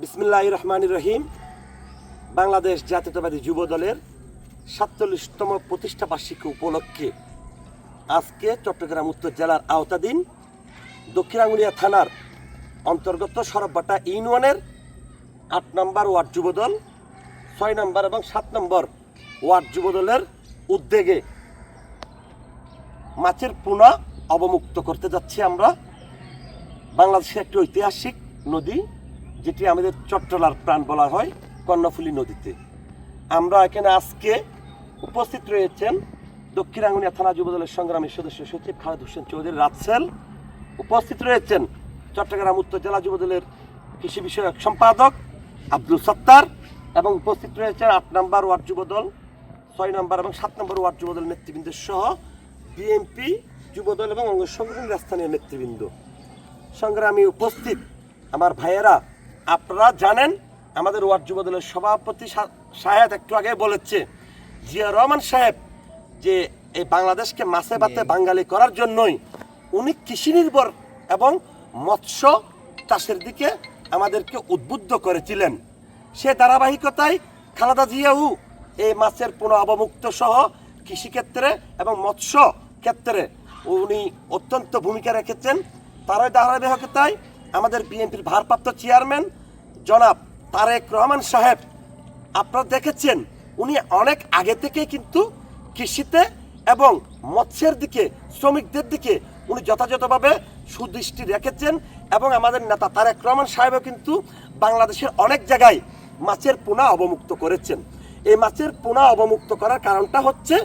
বিসমিল্লাহ রহমান রহিম। বাংলাদেশ জাতীয়তাবাদী যুব দলের সাতচল্লিশতম প্রতিষ্ঠা বার্ষিকী উপলক্ষে আজকে চট্টগ্রাম উত্তর জেলার আওতাধীন দক্ষিণ আঙ্গুলিয়া থানার অন্তর্গত সরববাটা ইউনিয়নের আট নম্বর ওয়ার্ড যুবদল ছয় নম্বর এবং সাত নম্বর ওয়ার্ড যুবদলের উদ্যোগে মাছের পোনা অবমুক্ত করতে যাচ্ছি আমরা। বাংলাদেশের একটি ঐতিহাসিক নদী যেটি আমাদের চট্টলার প্রাণ বলা হয়, কর্ণফুলী নদীতে। আমরা এখানে আজকে উপস্থিত রয়েছেন দক্ষিণ আঙ্গুনিয়া থানা যুবদলের সংগ্রামের সদস্য সচিব খালেদ হোসেন চৌধুরী রাজসেল। উপস্থিত রয়েছেন চট্টগ্রাম উত্তর জেলা যুবদলের কৃষি বিষয়ক সম্পাদক আব্দুল সত্তার এবং উপস্থিত রয়েছেন আট নম্বর ওয়ার্ড যুবদল ছয় নম্বর এবং সাত নম্বর ওয়ার্ড যুবদল নেতৃবৃন্দ সহ বিএনপি যুবদল এবং অঙ্গ সংগঠনের স্থানীয় নেতৃবৃন্দ। সংগ্রামী উপস্থিত আমার ভাইয়েরা আপনারা জানেন আমাদের ওয়ার্ড যুবদলের সভাপতি সাহেব একটু আগে বলেছে জিয়া রহমান সাহেব যে এই বাংলাদেশকে মাছে ভাতে বাঙালি করার জন্যই উনি কৃষি নির্ভর এবং মৎস্য চাষের দিকে আমাদেরকে উদ্বুদ্ধ করেছিলেন। সে ধারাবাহিকতায় খালাদা জিয়াও এই মাছের পুনঃ অবমুক্ত সহ কৃষিক্ষেত্রে এবং মৎস্য ক্ষেত্রে উনি অত্যন্ত ভূমিকা রেখেছেন। তারই ধারাবাহিকতায় আমাদের বিএনপির ভারপ্রাপ্ত চেয়ারম্যান জনাব তারেক রহমান সাহেব। আপনারা দেখেছেন, উনি অনেক আগে থেকে কিন্তু কৃষিতে এবং মৎস্যের দিকে, শ্রমিকদের দিকে উনি যথাযথভাবে সুদৃষ্টি রেখেছেন এবং আমাদের নেতা তারেক রহমান সাহেবও কিন্তু বাংলাদেশের অনেক জায়গায় মাছের পোনা অবমুক্ত করেছেন। এই মাছের পোনা অবমুক্ত করার কারণটা হচ্ছে,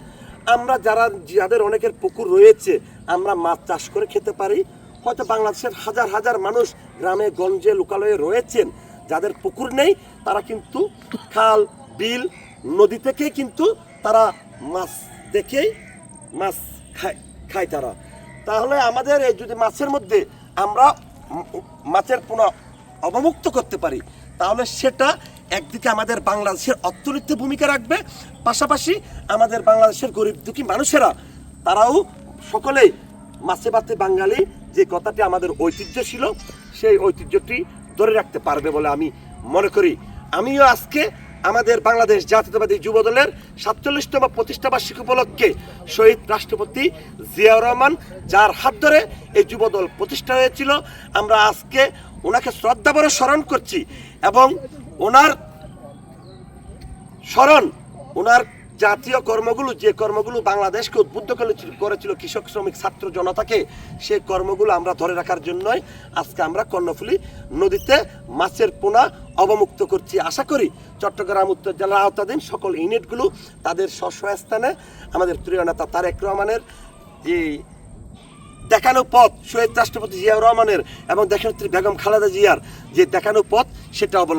আমরা যারা, যাদের অনেকের পুকুর রয়েছে, আমরা মাছ চাষ করে খেতে পারি হয়তো বাংলাদেশের হাজার হাজার মানুষ গ্রামে, গঞ্জে, লোকালয়ে রয়েছেন। যাদের পুকুর নেই, তারা কিন্তু খাল, বিল, নদী থেকে কিন্তু তারা মাছ দেখেই মাছ খায় খায় তারা। তাহলে আমাদের এই যদি মাছের মধ্যে আমরা মাছের পুনঃ অবমুক্ত করতে পারি, তাহলে সেটা একদিকে আমাদের বাংলাদেশের অর্থনীতিতে ভূমিকা রাখবে, পাশাপাশি আমাদের বাংলাদেশের গরিব দুঃখী মানুষেরা, তারাও সকলেই মাছে ভাতে বাঙালি যে কথাটি আমাদের ঐতিহ্য ছিল, সেই ঐতিহ্যটি ধরে রাখতে পারবে বলে আমি মনে করি। আমিও আজকে আমাদের বাংলাদেশ জাতীয়তাবাদী যুব দলের সাতচল্লিশতম প্রতিষ্ঠা বার্ষিকী উপলক্ষে শহীদ রাষ্ট্রপতি জিয়াউর রহমান যার হাত ধরে এই যুবদল প্রতিষ্ঠা হয়েছিল, আমরা আজকে ওনাকে শ্রদ্ধা ভরে স্মরণ করছি এবং ওনার স্মরণ, ওনার জাতীয় কর্মগুলো, যে কর্মগুলো বাংলাদেশকে উদ্বুদ্ধ করেছিল কৃষক, শ্রমিক, ছাত্র জনতাকে সেই কর্মগুলো আমরা ধরে রাখার জন্যই আজকে আমরা কর্ণফুলী নদীতে মাছের পোনা অবমুক্ত করছি। আশা করি চট্টগ্রাম, উত্তর জেলার আওতাধীন সকল ইউনিটগুলো তাদের স্ব স্থানে আমাদের প্রিয় নেতা তারেক রহমানের যে দেখানো পথ, শহীদ রাষ্ট্রপতি জিয়াউর রহমানের এবং দেখানো বেগম খালেদা জিয়ার যে দেখানো পথ, সেটা অবলম্বন